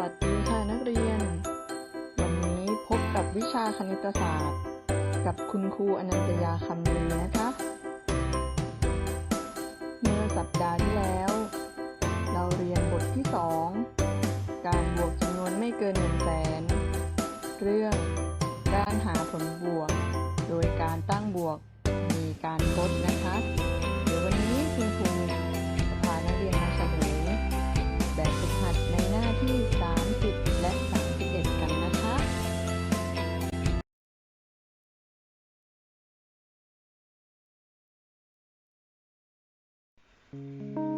วัสดีค่ะนักเรียน วันนี้พบกับวิชาคณิตศาสตร์ กับคุณครูอนันตยาคำลีนะคะ เมื่อสัปดาห์ที่แล้ว เราเรียนบทที่ 2 การบวกจำนวนไม่เกินหนึ่งแสนเรื่องการหาผลบวก โดยการตั้งบวกมีการทดนะคะ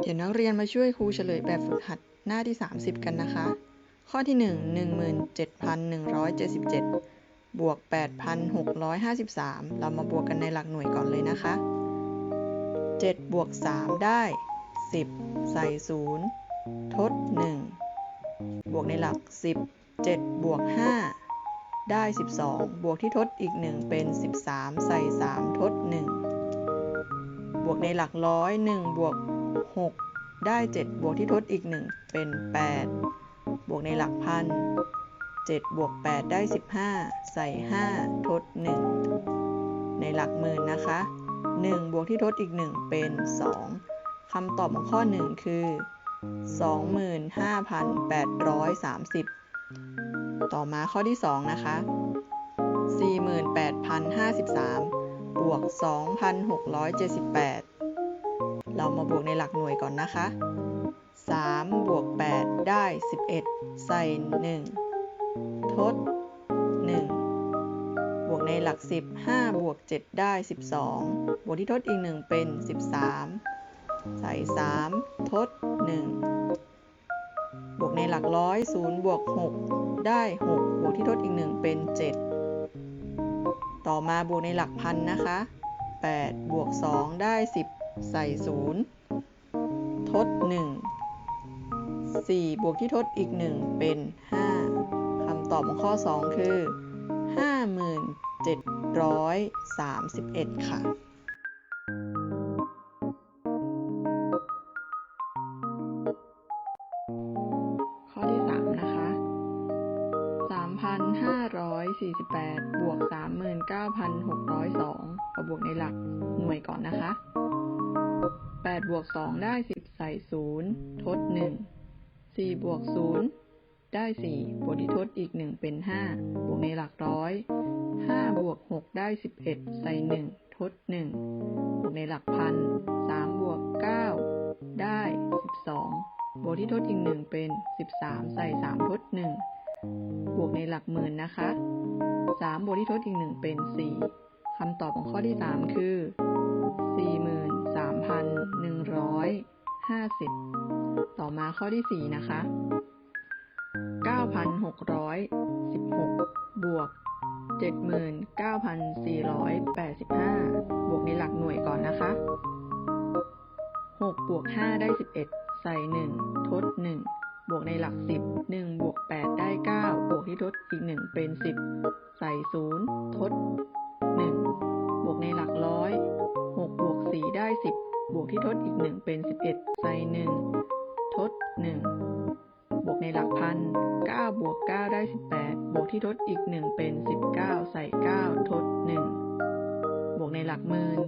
เดี๋ยวนักเรียนมาช่วยครูเฉลยแบบฝึกหัดหน้าที่ 30 กันนะคะ ข้อที่ 1 17,177 บวก 8,653 เรามาบวกกันในหลักหน่วยก่อนเลยนะคะ 7 บวก 3 ได้ 10 ใส่ 0 ทด 1 บวกในหลัก 10 7 บวก 5 ได้ 12 บวกที่ทดอีก 1 เป็น 13 ใส่ 3 ทด 1 วกในหลักร้อย1บวก6ได้ 7 บวกที่ทดอีก 1 เป็น 8 บวกในหลักพัน7บวก8ได้ 15 ใส่ 5 ทด 1 ในหลักหมื่นนะคะ 1 บวกที่ทดอีก 1 เป็น 2 คำตอบของข้อ 1 คือ 25,830 ต่อมาข้อที่ 2 นะคะ 48,053 บวก 2,678 เรามาบวกในหลักหน่วยก่อนนะคะ 3 บวก 8 ได้ 11 ใส่ 1 ทด 1 บวกในหลัก 10 5 บวก 7 ได้ 12 บวกที่ทดอีก 1 เป็น 13 ใส่ 3 ทด 1 บวกในหลักร้อย0บวก 6 ได้ 6 บวกที่ทดอีก 1 เป็น 7 ต่อมาบวกในหลักพันนะคะ8บวก2 ได้ 10 ใส่ 0 ทด 1 4 บวกที่ทดอีก 1 เป็น 5 คำตอบของข้อ 2 คือ 5731 ค่ะ วก 39,602เอาบวกในหลักหน่วยก่อนนะคะ 8 บวก 2 ได้ 10 ใส่ 0 ทด 1 4 บวก 0 ได้ 4 บวกที่ทดอีก 1 เป็น 5 บวกในหลักร้อย 5 บวก 6 ได้ 11 ใส่ 1 ทด 1 บวกในหลักพัน 3 บวก 9 ได้ 12 บวกที่ทดอีก 1 เป็น 13 ใส่ 3 ทด 1 บวกในหลักหมื่นนะคะ 3บวกที่ทดอีก 1 เป็น 4คำตอบของข้อที่ 3 คือ 43,150 ต่อมาข้อที่ 4 นะคะ 9,616 บวก 79,485 บวกในหลักหน่วยก่อนนะคะ 6 บวก 5 ได้ 11 ใส่ 1 ทด 1 บวกในหลัก10 1บวก8ได้9บวกที่ทดอีก1เป็น10ใส่0ทด1บวกในหลักร้อย6บวก4ได้10บวกที่ทดอีก1เป็น11ใส่1ทด1บวกในหลักพัน9บวก9ได้18บวกที่ทดอีก1เป็น19ใส่9ทด1บวกในหลักหมื่น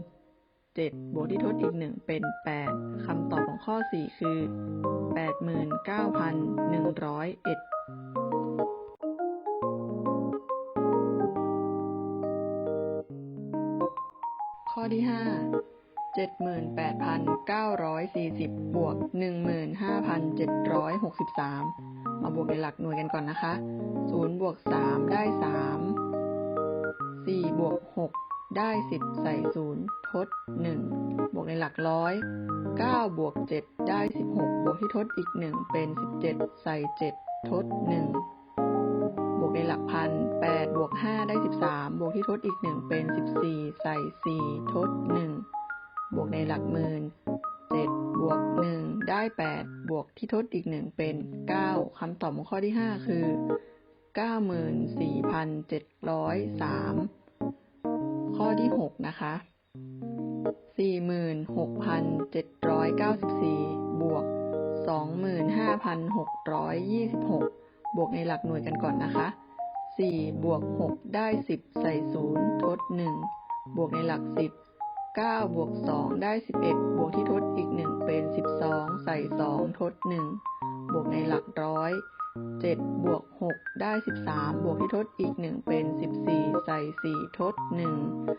7 บวกที่ทดอีก 1 เป็น 8 คำตอบของข้อ 4 คือ 89,101ข้อที่5 78,940บวก15,763มาบวกในหลักหน่วยกันก่อนนะคะ0บวก3ได้3 4บวก6ได้10ใส่0 ทด 1 บวกในหลักร้อย 9 บวก 7 ได้ 16 บวกที่ทดอีก 1 เป็น 17 ใส่ 7 ทด 1 บวกในหลักพัน 8 บวก 5 ได้ 13 บวกที่ทดอีก 1 เป็น 14 ใส่ 4 ทด 1 บวกในหลักหมื่น 7 บวก 1 ได้ 8 บวกที่ทดอีก 1 เป็น 9 คำตอบของข้อที่ 5 คือ 94,703ข้อที่ 6 นะคะ 46,794บวก25,626บวกในหลักหน่วยกันก่อนนะคะ4บวก6ได้10ใส่0ทด1บวกในหลัก10 9บวก2ได้11บวกที่ทดอีก1เป็น12ใส่2ทด1บวกในหลักร้อย7บวก6ได้13บวกที่ทดอีก1เป็น14ใส่4ทด1บ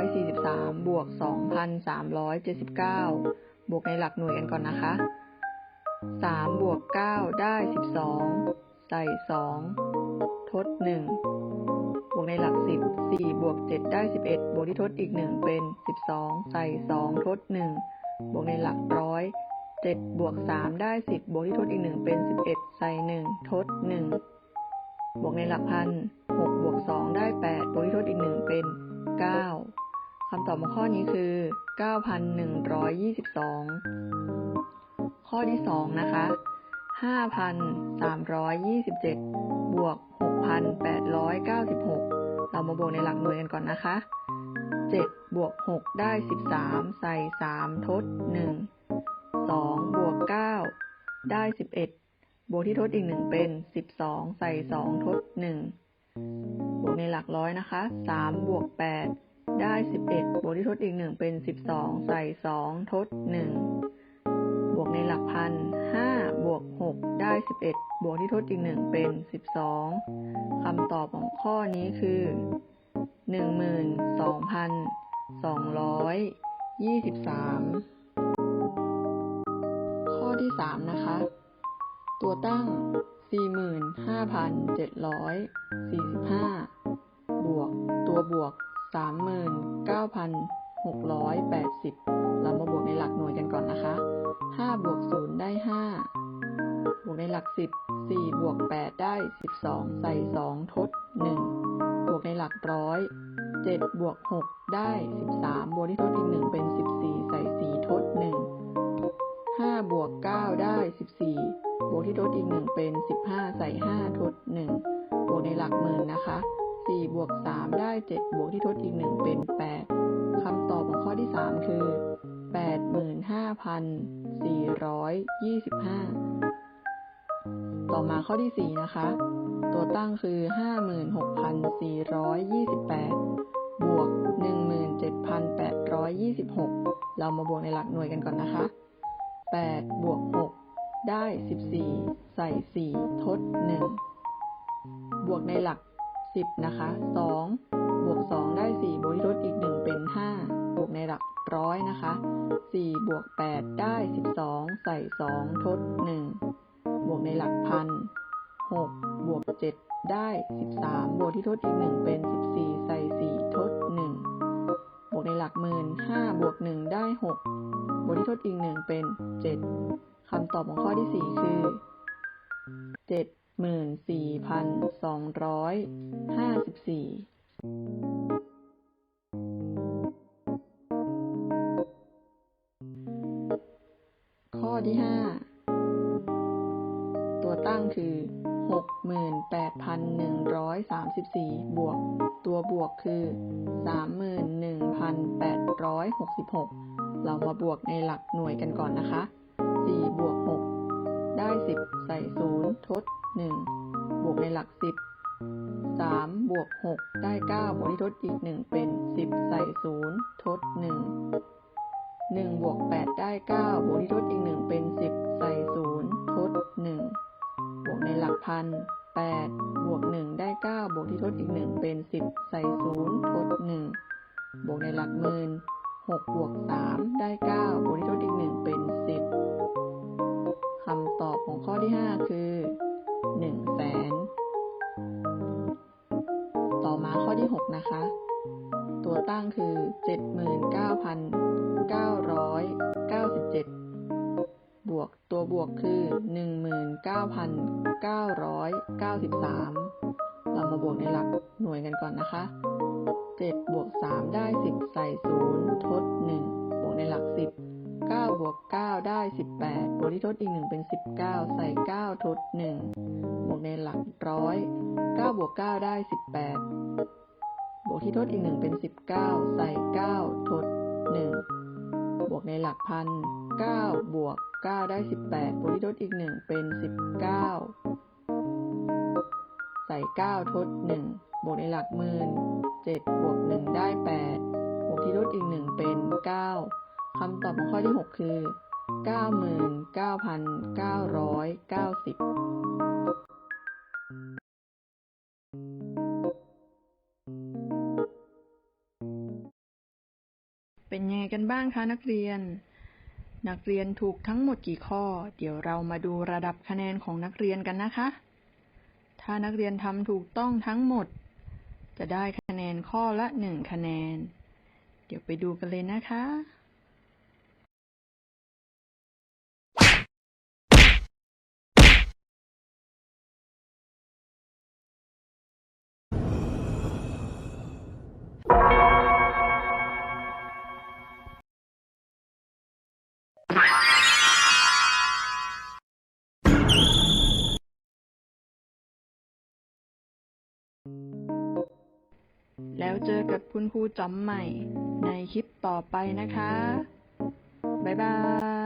6,743 บวก 2,379 บวกในหลักหน่วยกันก่อนนะคะ 3 บวก 9 ได้ 12 ใส่ 2 ทด 1 บวกในหลัก 10 4 บวก 7 ได้ 11 บวกที่ทดอีก 1 เป็น 12 ใส่ 2 ทด 1 บวกในหลักร้อย7บวก 3 ได้ 10 บวกที่ทดอีก 1 เป็น 11 ใส่ 1 ทด 1 บวกในหลักพัน ตอบของข้อนี้คือ 9,122 ข้อที่ 2 นะคะ 5,327 บวก 6,896 เรามาบวกในหลักหน่วยกันก่อนนะคะ 7 บวก 6 ได้ 13 ใส่ 3 ทด 1 2 บวก 9 ได้ 11 บวกที่ทดอีก 1 เป็น 12 ใส่ 2 ทด 1 บวกในหลักร้อยนะคะ 3 บวก 8 ได้11บวกที่ทดอีก1เป็น12ใส่2ทด1บวกในหลักพัน5บวก6ได้11บวกที่ทดอีก1เป็น12คำตอบของข้อนี้คือ12,223ข้อที่3นะคะ ตัวตั้ง45,745บวกตัวบวก 39,680เรามาบวกในหลักหน่วยกันก่อนนะคะ5บวก0ได้5บวกในหลัก10 4บวก8ได้12ใส่2ทด1บวกในหลักร้อย7บวก6ได้13บวกที่ทดอีก1เป็น14ใส่4ทด1 5บวก9ได้14บวกที่ทดอีก1เป็น15ใส่5ทด1บวกในหลักหมื่นนะคะ 4บวก3ได้ 7 บวกที่ทดอีก 1 เป็น 8คำตอบของข้อที่ 3 คือ 85,425 ต่อมาข้อที่ 4 นะคะ ตัวตั้งคือ 56,428 บวก 17,826 เรามาบวกในหลักหน่วยกันก่อนนะคะ 8 บวก 6 ได้ 14 ใส่ 4 ทด 1 บวกในหลัก 10 นะคะ 2 บวก 2 ได้ 4 บวกที่ทดอีก 1 เป็น 5 บวกในหลักร้อยนะคะ 4 บวก 8 ได้ 12 ใส่ 2 ทด 1 บวกในหลักพัน 6 บวก 7 ได้ 13 บวกที่ทดอีก 1 เป็น 14 ใส่ 4 ทด 1 บวกในหลักหมื่น 5 บวก 1 ได้ 6 บวกที่ทดอีก 1 เป็น 7คำตอบของข้อที่ 4 คือ 74,254ข้อที่5ตัวตั้งคือ68,134บวก ตัวบวกคือ31,866เรามาบวกในหลักหน่วยกันก่อนนะคะ4บวก6ได้10ใส่0ทด1บ วกในหลักสิบสามบวกหกได้เก้าบริทดอีกหนึ่งเป็นสิบใส่ศูนย์ทดหนึ่งหนึ่งบวกแปดได้เก้าบริทดอีกหนึ่งเป็นสิบใส่ศูนย์ทดหนึ่งบวกในหลักพันแปดบวกหนึ่งได้เก้าบวกที่ทดอีกหนึ่งเป็นสิบใส่ศูนย์ทดหนึ่งบวกในหลักหมื่นหกบวกสามได้เก้าบวกที่ทดอีกหนึ่งเป็นสิบคำตอบของข้อที่ห้าคือหนึ่งแสน 6 นะคะ ตัวตั้งคือ 79,997 บวกตัวบวกคือ 19,993 เรามาบวกในหลักหน่วยกันก่อนนะคะ 7 บวก 3 ได้ 10 ใส่ 0 ทด 1 บวกในหลัก 10 9บวก9ได้ 18 บวกที่ทดอีก 1 เป็น 19 ใส่ 9 ทด 1 บวกในหลักร้อย9บวก9ได้ 18 บวกที่ทดอีก 1 เป็น 19 ใส่ 9 ทด 1 บวกในหลักพัน 9 บวก 9 ได้ 18 บวกที่ทดอีก 1 เป็น 19 ใส่ 9 ทด 1 บวกในหลักหมื่น 7 บวก 1 ได้ 8 บวกที่ทดอีก 1 เป็น 9 คำตอบของข้อที่ 6 คือ 99,990 บ้างคะนักเรียน นักเรียนถูกทั้งหมดกี่ข้อ เดี๋ยวเรามาดูระดับคะแนนของนักเรียนกันนะคะ ถ้านักเรียนทำถูกต้องทั้งหมด จะได้คะแนนข้อละหนึ่งคะแนน เดี๋ยวไปดูกันเลยนะคะ กับคุณครูจอมใหม่ในคลิปต่อไปนะคะ บ๊ายบาย